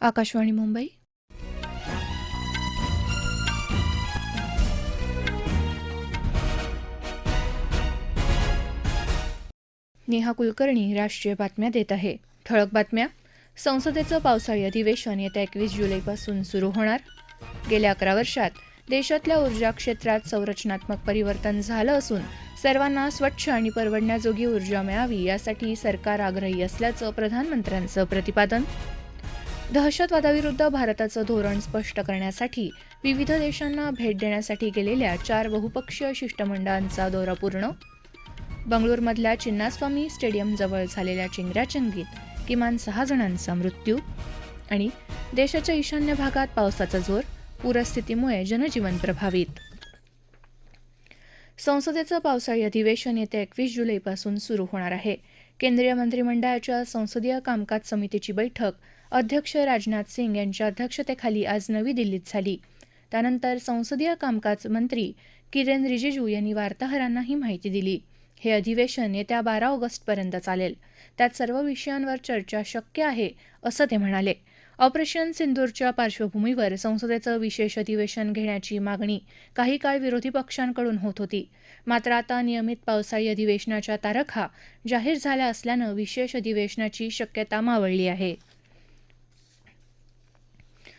आकाशवाणी मुंबई. नेहा कुलकर्णी राष्ट्रीय बातम्या देत आहे. ठळक बातम्या. संसदेचं पावसाळी अधिवेशन येत्या एकवीस जुलैपासून सुरू होणार. गेल्या अकरा वर्षात देशातल्या ऊर्जा क्षेत्रात संरचनात्मक परिवर्तन झालं असून सर्वांना स्वच्छ आणि परवडण्याजोगी ऊर्जा मिळावी यासाठी सरकार आग्रही असल्याचं प्रधानमंत्र्यांचं प्रतिपादन. दहशतवादाविरुद्ध भारताचं धोरण स्पष्ट करण्यासाठी विविध देशांना भेट देण्यासाठी गेलेल्या चार बहुपक्षीय शिष्टमंडळांचा दौरा पूर्ण. बंगळुरूमधल्या चिन्नास्वामी स्टेडियमजवळ झालेल्या चिंगराचंगीत किमान सहा जणांचा मृत्यू आणि देशाच्या ईशान्य भागात पावसाचा जोर पूरस्थितीमुळे जनजीवन प्रभावित. संसदेचं पावसाळी अधिवेशन येत्या एकवीस जुलैपासून सुरू होणार आहे. केंद्रीय मंत्रिमंडळाच्या संसदीय कामकाज समितीची बैठक अध्यक्ष राजनाथ सिंग यांच्या अध्यक्षतेखाली आज नवी दिल्लीत झाली. त्यानंतर संसदीय कामकाज मंत्री किरेन रिजिजू यांनी वार्ताहरांना ही माहिती दिली. हे अधिवेशन येत्या बारा ऑगस्टपर्यंत चालेल. त्यात सर्व विषयांवर चर्चा शक्य आहे असं ते म्हणाले. ऑपरेशन सिंदूरच्या पार्श्वभूमीवर संसदेचं विशेष अधिवेशन घेण्याची मागणी काही काळ विरोधी पक्षांकडून होत होती. मात्र आता नियमित पावसाळी अधिवेशनाच्या तारखा जाहीर झाल्या असल्यानं विशेष अधिवेशनाची शक्यता मावळली आहे.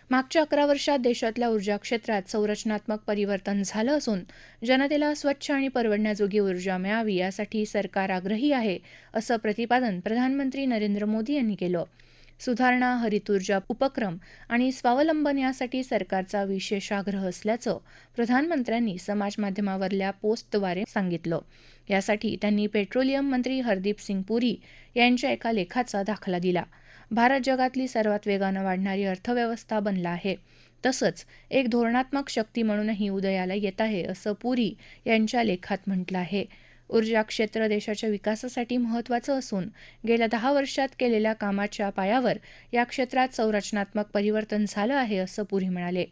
मागच्या अकरा वर्षात देशातल्या ऊर्जा क्षेत्रात संरचनात्मक परिवर्तन झालं असून जनतेला स्वच्छ आणि परवडण्याजोगी ऊर्जा मिळावी यासाठी सरकार आग्रही आहे असं प्रतिपादन प्रधानमंत्री नरेंद्र मोदी यांनी केलं. सुधारणा हरित ऊर्जा उपक्रम आणि स्वावलंबन यासाठी सरकारचा विशेष आग्रह असल्याचं प्रधानमंत्र्यांनी समाजमाध्यमावरल्या पोस्टद्वारे सांगितलं. यासाठी त्यांनी पेट्रोलियम मंत्री हरदीप सिंग पुरी यांच्या एका लेखाचा दाखला दिला. भारत जगातली सर्वात वेगानं वाढणारी अर्थव्यवस्था बनला आहे. तसंच एक धोरणात्मक शक्ती म्हणूनही उदयाला येत आहे असं पुरी यांच्या लेखात म्हटलं आहे. ऊर्जा क्षेत्र देशाच्या विकासासाठी महत्त्वाचं असून गेल्या दहा वर्षात केलेल्या कामाच्या पायावर या क्षेत्रात संरचनात्मक परिवर्तन झालं आहे असं पुरी म्हणाले.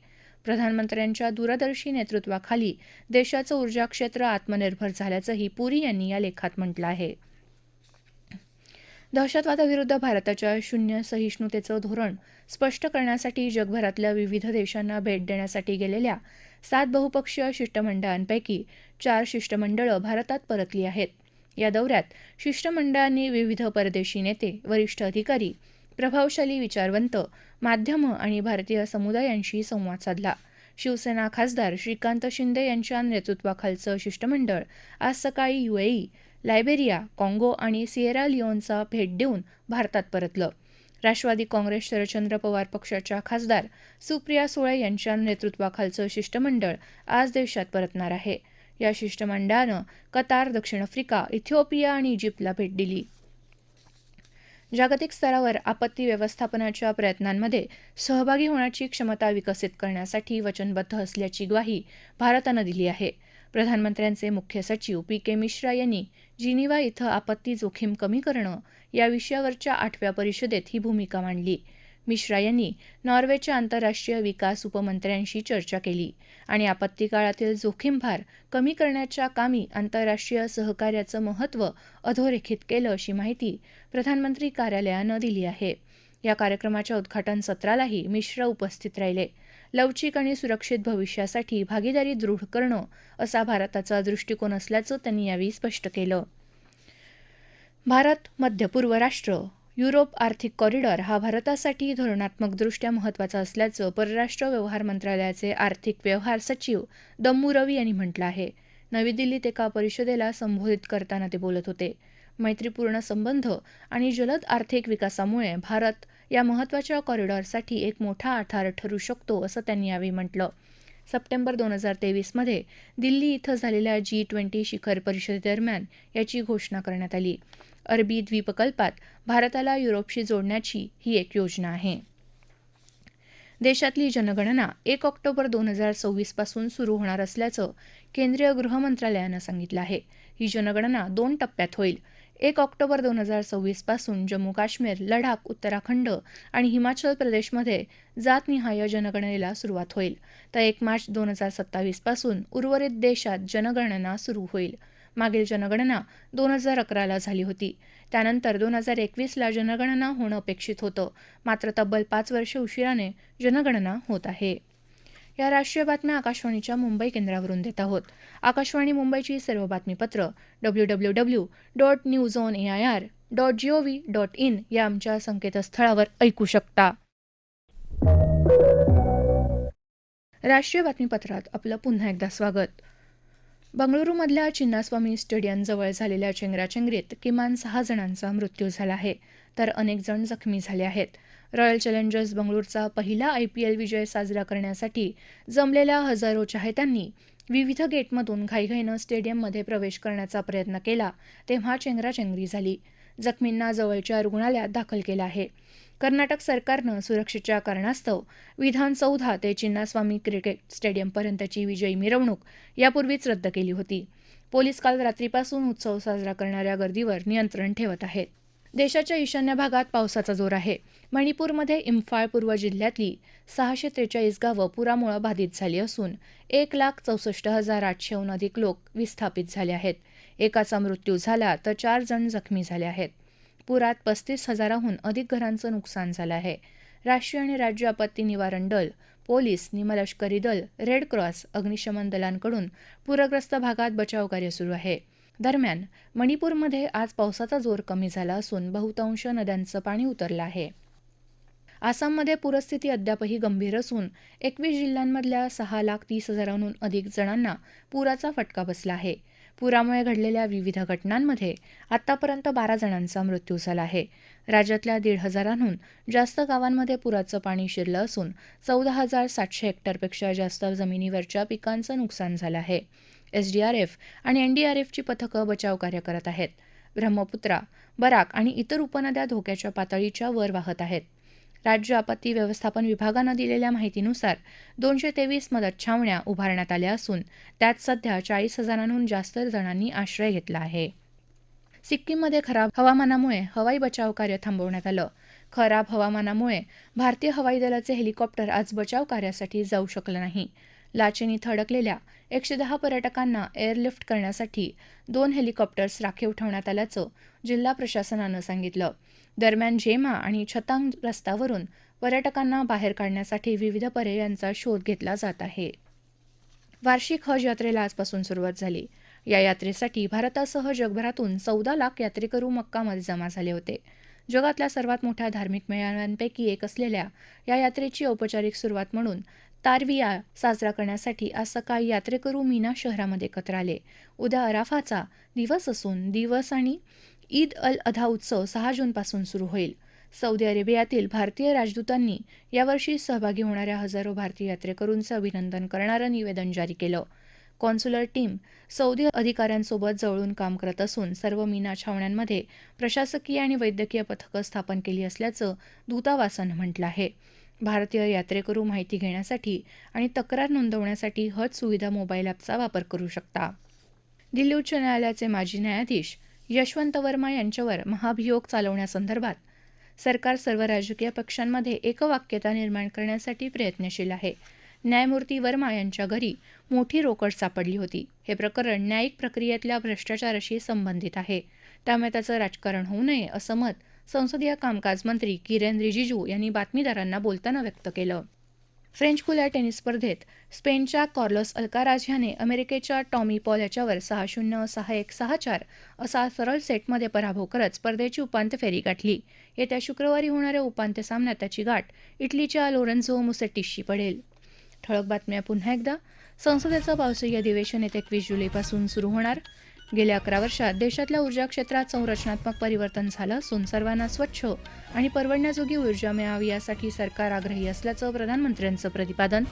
प्रधानमंत्र्यांच्या दूरदर्शी नेतृत्वाखाली देशाचं ऊर्जा क्षेत्र आत्मनिर्भर झाल्याचंही पुरी यांनी या लेखात म्हटलं आहे. दहशतवादाविरुद्ध भारताच्या शून्य सहिष्णुतेचं धोरण स्पष्ट करण्यासाठी जगभरातल्या विविध देशांना भेट देण्यासाठी गेलेल्या सात बहुपक्षीय शिष्टमंडळांपैकी चार शिष्टमंडळं भारतात परतली आहेत. या दौऱ्यात शिष्टमंडळांनी विविध परदेशी नेते वरिष्ठ अधिकारी प्रभावशाली विचारवंत माध्यमं आणि भारतीय समुदायांशी संवाद साधला. शिवसेना खासदार श्रीकांत शिंदे यांच्या नेतृत्वाखालचं शिष्टमंडळ आज सकाळी युएई लायबेरिया काँगो आणि सिएरा लिओनचा भेट देऊन भारतात परतलं. राष्ट्रवादी काँग्रेस शरदचंद्र पवार पक्षाच्या खासदार सुप्रिया सुळे यांच्या नेतृत्वाखालचं शिष्टमंडळ आज देशात परतणार आहे. या शिष्टमंडळानं कतार दक्षिण आफ्रिका इथिओपिया आणि इजिप्तला भेट दिली. जागतिक स्तरावर आपत्ती व्यवस्थापनाच्या प्रयत्नांमध्ये सहभागी होण्याची क्षमता विकसित करण्यासाठी वचनबद्ध असल्याची ग्वाही भारतानं दिली आहे. प्रधानमंत्र्यांचे मुख्य सचिव पी के मिश्रा यांनी जिनिवा इथं आपत्ती जोखीम कमी करणं या विषयावरच्या आठव्या परिषदेत ही भूमिका मांडली. मिश्रा यांनी नॉर्वेच्या आंतरराष्ट्रीय विकास उपमंत्र्यांशी चर्चा केली आणि आपत्ती काळातील जोखीम भार कमी करण्याच्या कामी आंतरराष्ट्रीय सहकार्याचं महत्त्व अधोरेखित केलं अशी माहिती प्रधानमंत्री कार्यालयानं दिली आहे. या कार्यक्रमाच्या उद्घाटन सत्रालाही मिश्रा उपस्थित राहिले. लवचिक आणि सुरक्षित भविष्यासाठी भागीदारी दृढ करणं असा भारताचा दृष्टिकोन असल्याचं त्यांनी यावेळी स्पष्ट केलं. भारत मध्य पूर्व राष्ट्र युरोप आर्थिक कॉरिडॉर हा भारतासाठी धोरणात्मकदृष्ट्या महत्त्वाचा असल्याचं परराष्ट्र व्यवहार मंत्रालयाचे आर्थिक व्यवहार सचिव दम्मू रवी यांनी म्हटलं आहे. नवी दिल्लीत एका परिषदेला संबोधित करताना ते बोलत होते. मैत्रीपूर्ण संबंध आणि जलद आर्थिक विकासामुळे भारत या महत्त्वाच्या कॉरिडॉरसाठी एक मोठा आधार ठरू शकतो असं त्यांनी यावेळी म्हटलं. सप्टेंबर दोन हजार तेवीसमध्ये दिल्ली इथं झालेल्या जी ट्वेंटी शिखर परिषदेदरम्यान याची घोषणा करण्यात आली. अरबी द्वीपकल्पात भारताला युरोपशी जोडण्याची ही एक योजना आहे. देशातली जनगणना एक ऑक्टोबर दोन हजार सव्वीसपासून सुरू होणार असल्याचं केंद्रीय गृह मंत्रालयानं सांगितलं आहे. ही जनगणना दोन टप्प्यात होईल. एक ऑक्टोबर दोन हजार सव्वीसपासून जम्मू काश्मीर लडाख उत्तराखंड आणि हिमाचल प्रदेशमध्ये जातनिहाय जनगणनेला सुरुवात होईल. तर एक मार्च दोन हजार सत्तावीसपासून उर्वरित देशात जनगणना सुरू होईल. मागील जनगणना दोन हजार अकराला झाली होती. त्यानंतर दोन हजार एकवीसला जनगणना होणं अपेक्षित होतं. मात्र तब्बल पाच वर्ष उशिराने जनगणना होत आहे. या राष्ट्रीय बातम्या आकाशवाणीच्या मुंबई केंद्रावरून देत आहोत. आकाशवाणी मुंबईची सर्व बातमीपत्र W W W dot news on A I R dot G O V dot in या आमच्या संकेतस्थळावर ऐकू शकता. राष्ट्रीय बातमीपत्रात आपलं पुन्हा एकदा स्वागत. बंगळुरूमधल्या चिन्नास्वामी स्टेडियमजवळ झालेल्या चेंगराचेंगरीत किमान सहा जणांचा मृत्यू झाला आहे तर अनेक जण जखमी झाले आहेत. रॉयल चॅलेंजर्स बंगळूरचा पहिला आय पी एल विजय साजरा करण्यासाठी जमलेल्या हजारो चाहत्यांनी विविध गेटमधून घाईघाईनं स्टेडियममध्ये प्रवेश करण्याचा प्रयत्न केला तेव्हा चेंगराचेंगरी झाली. जखमींना जवळच्या रुग्णालयात दाखल केलं आहे. कर्नाटक सरकारनं सुरक्षेच्या कारणास्तव विधान चौदा ते चिन्नास्वामी क्रिकेट स्टेडियमपर्यंतची विजयी मिरवणूक यापूर्वीच रद्द केली होती. पोलीस काल रात्रीपासून उत्सव साजरा करणाऱ्या गर्दीवर नियंत्रण ठेवत आहेत. देशाच्या ईशान्य भागात पावसाचा जोर आहे. मणिपूरमध्ये इम्फाळ पूर्व जिल्ह्यातली सहाशे त्रेचाळीस गावं पुरामुळे बाधित झाली असून एक लाख चौसष्ट हजार आठशेहून अधिक लोक विस्थापित झाले आहेत. एकाचा मृत्यू झाला तर चार जण जखमी झाले आहेत. पुरात पस्तीस हजाराहून अधिक घरांचं नुकसान झालं आहे. राष्ट्रीय आणि राज्य आपत्ती निवारण दल पोलीस निमलष्करी दल रेड क्रॉस अग्निशमन दलांकडून पूरग्रस्त भागात बचावकार्य सुरू आहे. दरम्यान मणिपूरमध्ये आज पावसाचा जोर कमी झाला असून बहुतांश नद्यांचं पाणी उतरलं आहे. आसाममध्ये पूरस्थिती अद्यापही गंभीर असून एकवीस जिल्ह्यांमधल्या सहा लाख तीस हजारांहून अधिक जणांना पुराचा फटका बसला आहे. पुरामुळे घडलेल्या विविध घटनांमध्ये आतापर्यंत बारा जणांचा मृत्यू झाला आहे. राज्यातल्या दीड हजारांहून जास्त गावांमध्ये पुराचं पाणी शिरलं असून चौदा हजार सातशे हेक्टरपेक्षा जास्त जमिनीवरच्या पिकांचं नुकसान झालं आहे. एसडीआरएफ आणि एनडीआरएफची पथकं बचावकार्य करत आहेत. ब्रह्मपुत्रा बराक आणि इतर उपनद्या धोक्याच्या पातळीच्या वर वाहत आहेत. राज्य आपत्ती व्यवस्थापन विभागानं दिलेल्या माहितीनुसार दोनशे तेवीस मदत छावण्या उभारण्यात आल्या असून त्यात सध्या चाळीस हजारांहून जास्त जणांनी आश्रय घेतला आहे. सिक्कीममध्ये खराब हवामानामुळे हवाई बचाव कार्य थांबवण्यात आलं. खराब हवामानामुळे भारतीय हवाई दलाचे हेलिकॉप्टर आज बचाव कार्यासाठी जाऊ शकलं नाही. लाचेनीत अडकलेल्या एकशे दहा पर्यटकांना एअरलिफ्ट करण्यासाठी दोन हेलिकॉप्टर्स राखीव ठेवण्यात आल्याचं जिल्हा प्रशासनानं सांगितलं. दरम्यान जेमा आणि छतांग रस्त्यावरून पर्यटकांना बाहेर काढण्यासाठी विविध पर्यायांचा शोध घेतला जात आहे. वार्षिक हज यात्रेला आजपासून सुरुवात झाली. या यात्रेसाठी भारतासह जगभरातून चौदा लाख यात्रेकरू मक्कामध्ये जमा झाले होते. जगातल्या सर्वात मोठ्या धार्मिक मेळाव्यांपैकी एक असलेल्या या यात्रेची औपचारिक सुरुवात म्हणून तारविया साजरा करण्यासाठी आज सकाळी यात्रेकरू मीना शहरामध्ये एकत्र आले उद्या अराफाचा दिवस असून दिवस आणि ईद अल अधा उत्सव सहा जूनपासून सुरू होईल. सौदी अरेबियातील भारतीय राजदूतांनी यावर्षी सहभागी होणाऱ्या हजारो भारतीय यात्रेकरूंचं अभिनंदन करणारं निवेदन जारी केलं. कॉन्सुलर टीम सौदी अधिकाऱ्यांसोबत जवळून काम करत असून सर्व मीना छावण्यांमध्ये प्रशासकीय आणि वैद्यकीय पथकं स्थापन केली असल्याचं दूतावासानं म्हटलं आहे. भारतीय यात्रेकरू माहिती घेण्यासाठी आणि तक्रार नोंदवण्यासाठी हज सुविधा मोबाईल ॲपचा वापर करू शकता. दिल्ली उच्च न्यायालयाचे माजी न्यायाधीश यशवंत वर्मा यांच्यावर महाभियोग चालवण्यासंदर्भात सरकार सर्व राजकीय पक्षांमध्ये एकवाक्यता निर्माण करण्यासाठी प्रयत्नशील आहे. न्यायमूर्ती वर्मा यांच्या घरी मोठी रोकड सापडली होती. हे प्रकरण न्यायिक प्रक्रियेतल्या भ्रष्टाचाराशी संबंधित आहे. त्यामुळे त्याचं राजकारण होऊ नये असं मत संसदीय कामकाज मंत्री किरेन रिजिजू यांनी बातमीदारांना बोलताना व्यक्त केलं. फ्रेंच खुल्या टेनिस स्पर्धेत स्पेनच्या कॉर्लोस अल्काराज ह्याने अमेरिकेच्या टॉमी पॉल याच्यावर सहा शून्य सहा एक सहा चार असा सरळ सेटमध्ये पराभव करत स्पर्धेची उपांत्य फेरी गाठली. येत्या शुक्रवारी होणाऱ्या उपांत्य सामन्यात त्याची गाठ इटलीच्या लोरेन्झो मुसेटिसशी पडेल. ठळक बातम्या पुन्हा एकदा. संसदेचं पावसाळी अधिवेशन येत्या एकवीस जुलैपासून सुरू होणार. गेल्या अकरा वर्षात देशातल्या ऊर्जा क्षेत्रात संरचनात्मक परिवर्तन झालं असून सर्वांना स्वच्छ आणि परवडण्याजोगी ऊर्जा मिळावी यासाठी सरकार आग्रही असल्याचं प्रधानमंत्र्यांचं प्रतिपादन.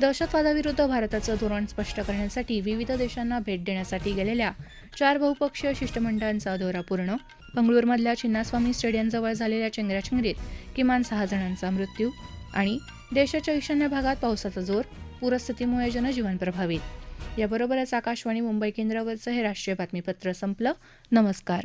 दहशतवादाविरुद्ध भारताचं धोरण स्पष्ट करण्यासाठी विविध देशांना भेट देण्यासाठी गेलेल्या चार बहुपक्षीय शिष्टमंडळांचा दौरा पूर्ण. बंगळुरूमधल्या चिन्नास्वामी स्टेडियमजवळ झालेल्या चेंगराचेंगरीत किमान सहा जणांचा मृत्यू आणि देशाच्या ईशान्य भागात पावसाचा जोर पूरस्थितीमुळे जनजीवन प्रभावित. याबरोबरच आकाशवाणी मुंबई केंद्रावरचं हे राष्ट्रीय बातमीपत्र संपलं. नमस्कार.